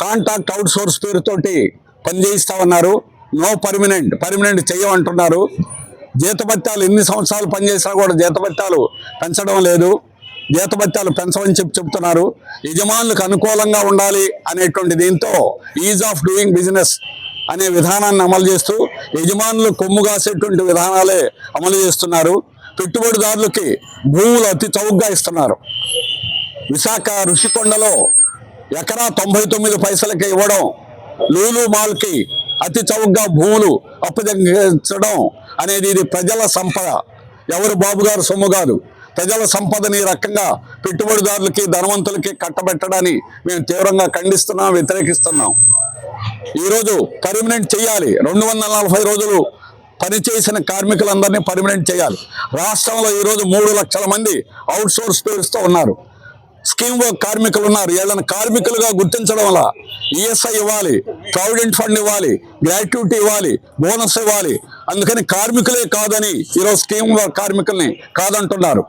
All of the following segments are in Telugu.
కాంటాక్ట్ అవుట్ సోర్స్ పేరుతోటి పనిచేయిస్తా ఉన్నారు. నో పర్మనెంట్ పర్మనెంట్ చేయమంటున్నారు. జీతభత్యాలు ఎన్ని సంవత్సరాలు పనిచేసినా కూడా జీతభత్యాలు పెంచడం లేదు. జీతభత్యాలు పెంచమని చెప్పి చెప్తున్నారు. యజమానులకు అనుకూలంగా ఉండాలి అనేటువంటి దీంతో ఈజ్ ఆఫ్ డూయింగ్ బిజినెస్ అనే విధానాన్ని అమలు చేస్తూ యజమానులు కొమ్ము కాసేటువంటి విధానాలే అమలు చేస్తున్నారు. పెట్టుబడిదారులకి భూములు అతి చౌకగా ఇస్తున్నారు. విశాఖ ఋషికొండలో ఎకరా తొంభై తొమ్మిది పైసలకి ఇవ్వడం లూలు మాల్కి అతి చౌకగా భూములు అప్పగించడం అనేది ఇది ప్రజల సంపద. ఎవరు బాబు గారు సొమ్ము కాదు ప్రజల సంపదని రకంగా పెట్టుబడిదారులకి ధనవంతులకి కట్టబెట్టడాన్ని మేము తీవ్రంగా ఖండిస్తున్నాం వ్యతిరేకిస్తున్నాం. ఈరోజు పర్మనెంట్ చేయాలి. రెండు వందల నలభై రోజులు పనిచేసిన కార్మికులందరినీ పర్మనెంట్ చేయాలి. రాష్ట్రంలో ఈరోజు మూడు లక్షల మంది అవుట్ సోర్స్ పేరుస్తూ ఉన్నారు. స్కీమ్ వర్క్ కార్మికులు ఉన్నారు. వీళ్ళని కార్మికులుగా గుర్తించడం వల్ల ఈఎస్ఐ ఇవ్వాలి ప్రావిడెంట్ ఫండ్ ఇవ్వాలి గ్రాట్యుటీ ఇవ్వాలి బోనస్ ఇవ్వాలి. అందుకని కార్మికులే కాదని ఈరోజు స్కీమ్ వర్క్ కార్మికుల్ని కాదంటున్నారు.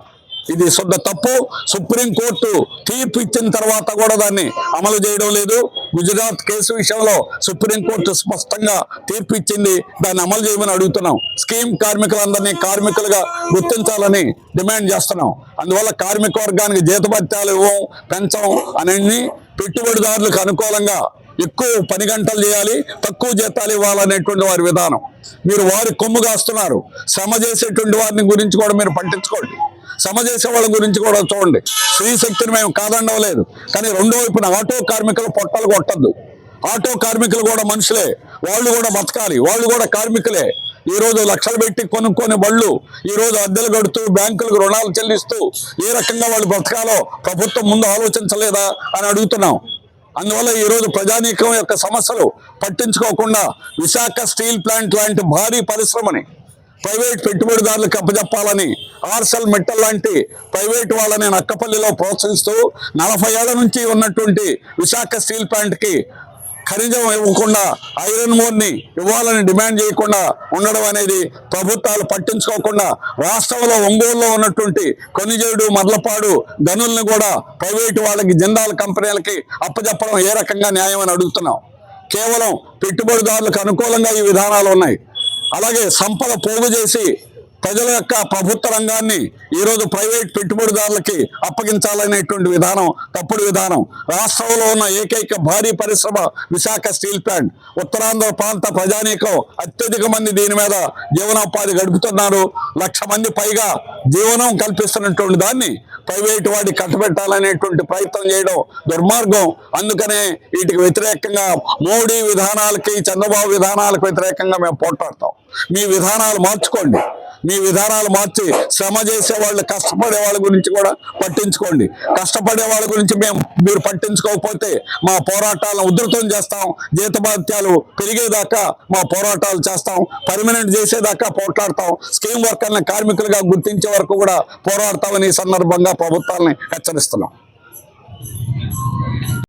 ఇది శుద్ధ తప్పు. సుప్రీంకోర్టు తీర్పు ఇచ్చిన తర్వాత కూడా దాన్ని అమలు చేయడం లేదు. గుజరాత్ కేసు విషయంలో సుప్రీంకోర్టు స్పష్టంగా తీర్పు ఇచ్చింది. దాన్ని అమలు చేయమని అడుగుతున్నాం. స్కీమ్ కార్మికులందరినీ కార్మికులుగా గుర్తించాలని డిమాండ్ చేస్తున్నాం. అందువల్ల కార్మిక వర్గానికి జీతభత్యాలు ఇవ్వం పెంచం అనేది పెట్టుబడిదారులకు అనుకూలంగా ఎక్కువ పని గంటలు చేయాలి తక్కువ జీతాలు ఇవ్వాలనేటువంటి వారి విధానం. మీరు వారి కొమ్ము కాస్తున్నారు. శ్రమ చేసేటువంటి వారిని గురించి కూడా మీరు పట్టించుకోండి. శ్రమ చేసే వాళ్ళ గురించి కూడా చూడండి. స్త్రీ శక్తిని మేము కాదండవలేదు. కానీ రెండో వైపున ఆటో కార్మికులు పొట్టాలు కొట్టద్దు. ఆటో కార్మికులు కూడా మనుషులే. వాళ్ళు కూడా బతకాలి. వాళ్ళు కూడా కార్మికులే. ఈ రోజు లక్షలు పెట్టి కొనుక్కొని బళ్ళు ఈ రోజు అద్దెలు కడుతూ బ్యాంకులకు రుణాలు చెల్లిస్తూ ఏ రకంగా వాళ్ళు బ్రతకాలో ప్రభుత్వం ముందు ఆలోచించలేదా అని అడుగుతున్నాం. అందువల్ల ఈ రోజు ప్రజానీకం యొక్క సమస్యలు పట్టించుకోకుండా విశాఖ స్టీల్ ప్లాంట్ లాంటి భారీ పరిశ్రమని ప్రైవేట్ పెట్టుబడిదారులకు అప్పచెప్పాలని ఆర్సెల్ మెట్టల్ లాంటి ప్రైవేట్ వాళ్ళని నక్కపల్లిలో ప్రోత్సహిస్తూ నలభై ఏళ్ళ నుంచి ఉన్నటువంటి విశాఖ స్టీల్ ప్లాంట్కి ఖనిజం ఇవ్వకుండా ఐరన్ మోర్ని ఇవ్వాలని డిమాండ్ చేయకుండా ఉండడం అనేది ప్రభుత్వాలు పట్టించుకోకుండా రాష్ట్రంలో ఒంగోలులో ఉన్నటువంటి కొనిజేడు మర్లపాడు గనుల్ని కూడా ప్రైవేటు వాళ్ళకి జిందాల్ కంపెనీలకి అప్పచెప్పడం ఏ రకంగా న్యాయం అని అడుగుతున్నాం. కేవలం పెట్టుబడిదారులకు అనుకూలంగా ఈ విధానాలు ఉన్నాయి. అలాగే సంపద పోగు చేసి ప్రజల యొక్క ప్రభుత్వ రంగాన్ని ఈరోజు ప్రైవేట్ పెట్టుబడిదారులకి అప్పగించాలనేటువంటి విధానం తప్పుడు విధానం. రాష్ట్రంలో ఉన్న ఏకైక భారీ పరిశ్రమ విశాఖ స్టీల్ ప్లాంట్. ఉత్తరాంధ్ర ప్రాంత ప్రజానీకం అత్యధిక మంది దీని మీద జీవనోపాధి గడుపుతున్నారు. లక్ష మంది పైగా జీవనం కల్పిస్తున్నటువంటి దాన్ని ప్రైవేట్ వాడి కట్టబెట్టాలనేటువంటి ప్రయత్నం చేయడం దుర్మార్గం. అందుకనే వీటికి వ్యతిరేకంగా మోడీ విధానాలకి చంద్రబాబు విధానాలకు వ్యతిరేకంగా మేము పోట్లాడతాం. మీ విధానాలు మార్చుకోండి. మీ విధానాలు మార్చి శ్రమ చేసే వాళ్ళు కష్టపడే వాళ్ళ గురించి కూడా పట్టించుకోండి. కష్టపడే వాళ్ళ గురించి మేము మీరు పట్టించుకోకపోతే మా పోరాటాలను ఉధృతం చేస్తాం. జీతభత్యాలు పెరిగేదాకా మా పోరాటాలు చేస్తాం. పర్మనెంట్ చేసేదాకా పోట్లాడతాం. స్కీమ్ వర్క్ వర్కర్లను కార్మికులుగా గుర్తించే వరకు కూడా పోరాడతామని ఈ సందర్భంగా ప్రభుత్వాలని హెచ్చరిస్తున్నాం.